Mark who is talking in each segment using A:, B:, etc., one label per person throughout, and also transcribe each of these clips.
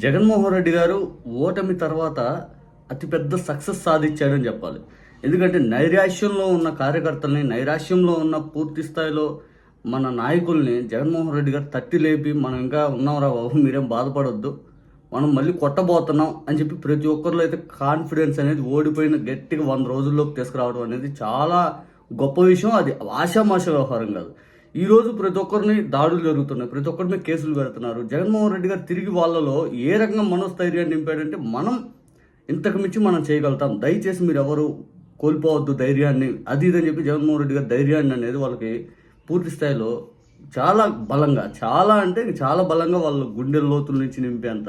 A: జగన్మోహన్ రెడ్డి గారు ఓటమి తర్వాత అతిపెద్ద సక్సెస్ సాధించాడని చెప్పాలి. ఎందుకంటే నైరాశ్యంలో ఉన్న కార్యకర్తల్ని నైరాశ్యంలో ఉన్న పూర్తి స్థాయిలో మన నాయకుల్ని జగన్మోహన్ రెడ్డి గారు తట్టి లేపి మనం ఇంకా ఉన్నాంరా బాబు మీరేం బాధపడొద్దు. మనం మళ్ళీ కొట్టబోతున్నాం అని చెప్పి ప్రతి ఒక్కరిలో అయితే కాన్ఫిడెన్స్ అనేది ఓడిపోయిన గట్టిగా వంద రోజుల్లోకి తీసుకురావడం అనేది చాలా గొప్ప విషయం. అది ఆషామాష వ్యవహారం కాదు. ఈరోజు ప్రతి ఒక్కరిని దాడులు జరుగుతున్నాయి. ప్రతి ఒక్కరి మీద కేసులు పెడుతున్నారు. జగన్మోహన్ రెడ్డి గారు తిరిగి వాళ్ళలో ఏ రకంగా మనోస్థైర్యాన్ని నింపాడంటే మనం ఇంతకు మించి మనం చేయగలుగుతాం. దయచేసి మీరు ఎవరు కోల్పోవద్దు ధైర్యాన్ని. అది ఇది అని చెప్పి జగన్మోహన్ రెడ్డి గారి ధైర్యాన్ని అనేది వాళ్ళకి పూర్తి స్థాయిలో చాలా బలంగా చాలా అంటే చాలా బలంగా వాళ్ళ గుండె లోతుల నుంచి నింపేంత.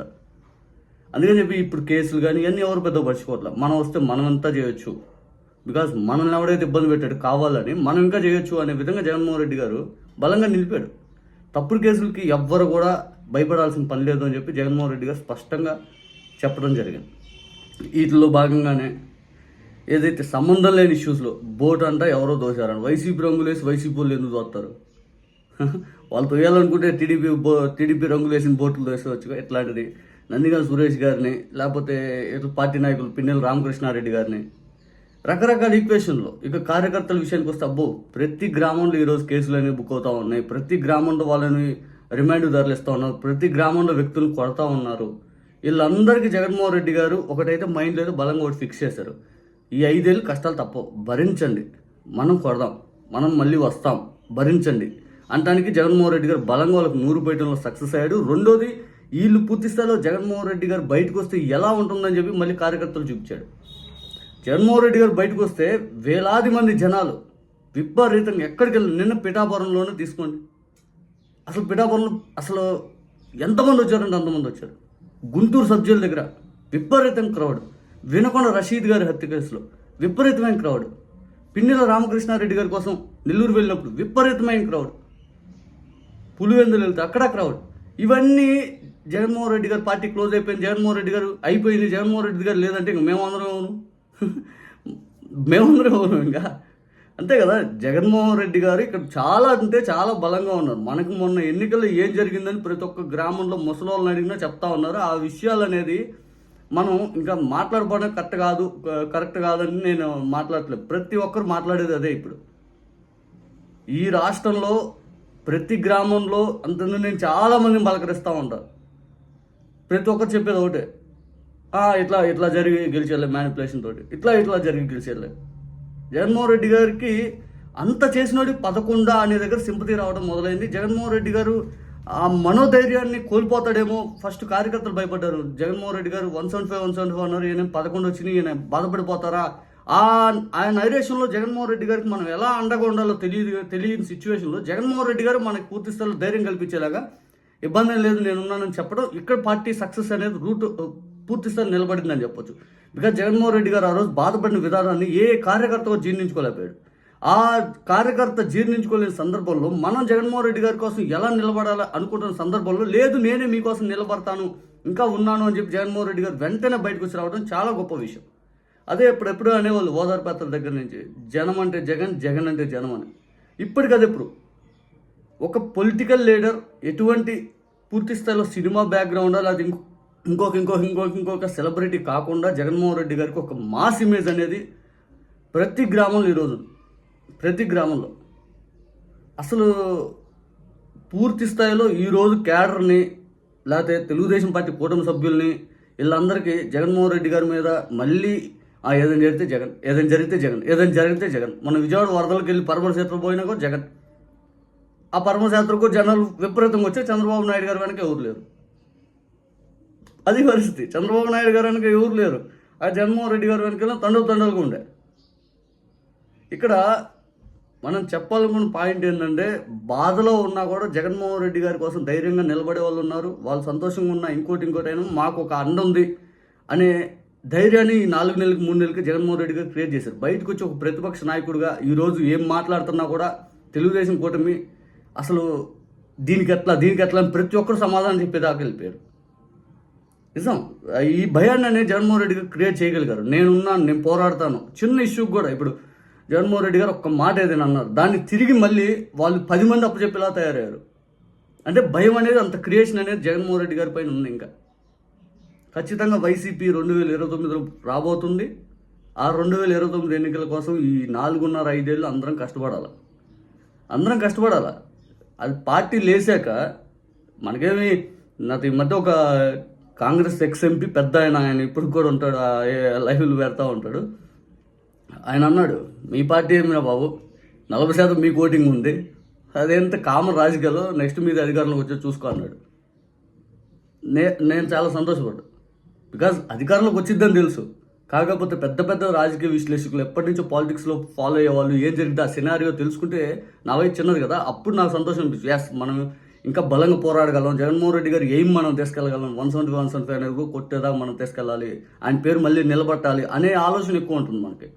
A: అందుకని చెప్పి ఇప్పుడు కేసులు కానీ ఇవన్నీ ఎవరు పెద్ద పరచుకోవట్లేదు మనం వస్తే మనం అంతా చేయొచ్చు. బికాస్ మనల్ని ఎవడైతే ఇబ్బంది పెట్టాడు కావాలని మనం ఇంకా చేయొచ్చు అనే విధంగా జగన్మోహన్ రెడ్డి గారు బలంగా నిలిపాడు. తప్పుడు కేసులకి ఎవ్వరు కూడా భయపడాల్సిన పని లేదు అని చెప్పి జగన్మోహన్ రెడ్డి గారు స్పష్టంగా చెప్పడం జరిగింది. వీటిలో భాగంగానే ఏదైతే సంబంధం లేని ఇష్యూస్లో బోట్ అంట ఎవరో దోశారని వైసీపీ రంగులు వేసి వైసీపీ వాళ్ళు ఎందుకు దోస్తారు? వాళ్ళు తోయాలనుకుంటే టీడీపీ బో టీడీపీ రంగులు వేసిన బోట్లు దోసేవచ్చు ఇట్లాంటిది. నందిగా సురేష్ గారిని లేకపోతే ఇట్లా పార్టీ నాయకులు పిన్నెల రామకృష్ణారెడ్డి గారిని రకరకాల ఈక్వేషన్లో ఇక కార్యకర్తల విషయానికి వస్తే అబ్బో ప్రతి గ్రామంలో ఈరోజు కేసులు అనేవి బుక్ అవుతా ఉన్నాయి. ప్రతి గ్రామంలో వాళ్ళని రిమాండ్ ధరలిస్తూ ఉన్నారు. ప్రతి గ్రామంలో వ్యక్తులు కొడతా ఉన్నారు. వీళ్ళందరికీ జగన్మోహన్ రెడ్డి గారు ఒకటైతే మైండ్ లేదు బలంగా ఒకటి ఫిక్స్ చేశారు. ఈ ఐదేళ్ళు కష్టాలు తప్పవు. భరించండి. మనం కొడదాం. మనం మళ్ళీ వస్తాం. భరించండి. అంటానికి జగన్మోహన్ రెడ్డి గారు బలంగా వాళ్ళకి నూరు బయటంలో సక్సెస్ అయ్యాడు. రెండోది వీళ్ళు పూర్తి స్థాయిలో జగన్మోహన్ రెడ్డి గారు బయటకు వస్తే ఎలా ఉంటుందని చెప్పి మళ్ళీ కార్యకర్తలు చూపించాడు జగన్మోహన్ రెడ్డి గారు బయటకు వస్తే వేలాది మంది జనాలు విపరీతంగా ఎక్కడికి వెళ్ళి నిన్న పిఠాపురంలోనే తీసుకోండి. అసలు పిఠాపురంలో అసలు ఎంతమంది వచ్చారంటే అంతమంది వచ్చారు. గుంటూరు సబ్ దగ్గర విపరీతం క్రౌడ్. వినకొండ రషీద్ గారి హత్య కేసులో విపరీతమైన క్రౌడ్. పిన్నెల రామకృష్ణారెడ్డి గారి కోసం నెల్లూరు వెళ్ళినప్పుడు విపరీతమైన క్రౌడ్. పులివెందులు వెళ్తే అక్కడ క్రౌడ్. ఇవన్నీ జగన్మోహన్ రెడ్డి గారు పార్టీ క్లోజ్ అయిపోయింది. జగన్మోహన్ రెడ్డి గారు అయిపోయింది. జగన్మోహన్ రెడ్డి గారు లేదంటే ఇంక మేమందరం మేమందరం అవును ఇంకా అంతే కదా జగన్మోహన్ రెడ్డి గారు ఇక్కడ చాలా అంటే చాలా బలంగా ఉన్నారు. మనకు మొన్న ఎన్నికల్లో ఏం జరిగిందని ప్రతి ఒక్క గ్రామంలో ముసలోళ్ళని అడిగినా చెప్తా ఉన్నారు. ఆ విషయాలు అనేది మనం ఇంకా మాట్లాడుకోవడం కరెక్ట్ కాదు కరెక్ట్ కాదని నేను మాట్లాడట్లేదు. ప్రతి ఒక్కరు మాట్లాడేది అదే ఇప్పుడు. ఈ రాష్ట్రంలో ప్రతి గ్రామంలో అంత నేను చాలా మందిని పలకరిస్తూ ఉంటాను ప్రతి ఒక్కరు చెప్పేది ఒకటే. ఇట్లా ఇట్లా జరిగి గెలిచేయాలి మ్యానిపులేషన్ తోటి. ఇట్లా ఇట్లా జరిగి గెలిచేయాలి. జగన్మోహన్ రెడ్డి గారికి అంత చేసినోడి పదకొండా అనే దగ్గర సింపతి రావడం మొదలైంది. జగన్మోహన్ రెడ్డి గారు ఆ మనోధైర్యాన్ని కోల్పోతాడేమో ఫస్ట్ కార్యకర్తలు భయపడ్డారు. జగన్మోహన్ రెడ్డి గారు one seventy five one seventy five అన్నారు. ఈయన పదకొండు వచ్చినాయి ఈయన బాధపడిపోతారా? ఆ ఆయన నైరేషన్లో జగన్మోహన్ రెడ్డి గారికి మనం ఎలా అండగా ఉండాలో తెలియదు తెలియని సిచ్యువేషన్లో జగన్మోహన్ రెడ్డి గారు మనకి పూర్తి స్థాయిలో ధైర్యం కల్పించేలాగా ఇబ్బంది లేదు నేను ఉన్నానని చెప్పడం ఇక్కడ పార్టీ సక్సెస్ అనేది రూట్ పూర్తిస్థాయి నిలబడిందని చెప్పొచ్చు. బికాజ్ జగన్మోహన్ రెడ్డి గారు ఆ రోజు బాధపడిన విధానాన్ని ఏ కార్యకర్తగా జీర్ణించుకోలేకపోయాడు. ఆ కార్యకర్త జీర్ణించుకోలేని సందర్భంలో మనం జగన్మోహన్ రెడ్డి గారి కోసం ఎలా నిలబడాలి అనుకుంటున్న సందర్భంలో లేదు నేనే మీకోసం నిలబడతాను ఇంకా ఉన్నాను అని చెప్పి జగన్మోహన్ రెడ్డి గారు వెంటనే బయటకు వచ్చి రావడం చాలా గొప్ప విషయం. అదే ఎప్పుడెప్పుడు అనేవాళ్ళు ఓదార్పేతల దగ్గర నుంచి జనం అంటే జగన్ జగన్ అంటే జనం అని. ఇప్పటికి అది ఎప్పుడు? ఒక పొలిటికల్ లీడర్ ఎటువంటి పూర్తి స్థాయిలో సినిమా బ్యాక్గ్రౌండ్ అది ఇంకో ఇంకొక ఇంకొక ఇంకొక ఇంకొక సెలబ్రిటీ కాకుండా జగన్మోహన్ రెడ్డి గారికి ఒక మాస్ ఇమేజ్ అనేది ప్రతి గ్రామంలో ఈరోజు ప్రతి గ్రామంలో. అసలు పూర్తి స్థాయిలో ఈరోజు క్యాడర్ని లేకపోతే తెలుగుదేశం పార్టీ కూటమి సభ్యుల్ని వీళ్ళందరికీ జగన్మోహన్ రెడ్డి గారి మీద మళ్ళీ ఆ ఏదైనా జరిగితే జగన్ ఏదైనా జరిగితే జగన్ ఏదైనా జరిగితే జగన్. మన విజయవాడ వరదలకు వెళ్ళి పరమశేత్ర పోయినాకో పోయినా కూడా జగన్. ఆ పరమశేత్రకు జనాలు విపరీతంగా వచ్చి చంద్రబాబు నాయుడు గారు వెనక ఎవరు లేరు. అది పరిస్థితి. చంద్రబాబు నాయుడు గారు వెనక ఎవరు లేరు. ఆ జగన్మోహన్ రెడ్డి గారు వెనక తండలు తండలుగా ఉండే. ఇక్కడ మనం చెప్పాలనుకున్న పాయింట్ ఏంటంటే బాధలో ఉన్నా కూడా జగన్మోహన్ రెడ్డి గారి కోసం ధైర్యంగా నిలబడే వాళ్ళు ఉన్నారు. వాళ్ళు సంతోషంగా ఉన్న ఇంకోటి ఇంకోటి అయినా మాకు ఒక అండ ఉంది అనే ధైర్యాన్ని ఈ నాలుగు నెలలకి మూడు నెలలకి జగన్మోహన్ రెడ్డి గారు క్రియేట్ చేశారు. బయటకు వచ్చి ఒక ప్రతిపక్ష నాయకుడిగా ఈరోజు ఏం మాట్లాడుతున్నా కూడా తెలుగుదేశం కూటమి అసలు దీనికి ఎట్లా దీనికి ఎట్లా అని ప్రతి ఒక్కరు సమాధానం చెప్పేదాకా వెళ్ళిపోయారు. నిజం. ఈ భయాన్ని అనేది జగన్మోహన్ రెడ్డి గారు క్రియేట్ చేయగలిగారు. నేనున్నాను నేను పోరాడతాను. చిన్న ఇష్యూకి కూడా ఇప్పుడు జగన్మోహన్ రెడ్డి గారు ఒక్క మాట ఏదైనా అన్నారు. దాన్ని తిరిగి మళ్ళీ వాళ్ళు పది మంది అప్పచెప్పేలా తయారయ్యారు. అంటే భయం అనేది అంత క్రియేషన్ అనేది జగన్మోహన్ రెడ్డి గారి పైన ఉంది ఇంకా. ఖచ్చితంగా వైసీపీ రెండు వేల ఇరవై తొమ్మిదిలో రాబోతుంది. ఆ రెండు వేల ఇరవై తొమ్మిది ఎన్నికల కోసం ఈ నాలుగున్నర ఐదేళ్ళు అందరం కష్టపడాలి. అందరం కష్టపడాలి. అది పార్టీ లేసాక మనకేమి నాకు ఈ మధ్య ఒక కాంగ్రెస్ ఎక్స్ ఎంపీ పెద్ద ఆయన ఆయన ఇప్పుడు కూడా ఉంటాడు లైఫ్లు పెడతా ఉంటాడు. ఆయన అన్నాడు మీ పార్టీ ఏమిరా బాబు? నలభై శాతం మీకు ఓటింగ్ ఉంది. అదేంత కామన్ రాజకీయాలు నెక్స్ట్ మీద అధికారంలోకి వచ్చి చూసుకో అన్నాడు. నే నేను చాలా సంతోషపడ్డా బికాజ్ అధికారంలోకి వచ్చిద్దని తెలుసు. కాకపోతే పెద్ద పెద్ద రాజకీయ విశ్లేషకులు ఎప్పటి నుంచో పాలిటిక్స్లో ఫాలో అయ్యే వాళ్ళు ఏం జరిగింది ఆ సినారియో తెలుసుకుంటే నా వయసు చిన్నది కదా అప్పుడు నాకు సంతోషం అనిపించింది ఎస్ మనం ఇంకా బలంగా పోరాడగలం. జగన్మోహన్ రెడ్డి గారు ఏం మనం తీసుకెళ్ళగలం? One seventy one seventy five అనేది కొట్టేదాకా మనం తీసుకెళ్ళాలి? ఆయన పేరు మళ్ళీ నిలబట్టాలి అనే ఆలోచన ఎక్కువ ఉంటుంది మనకి.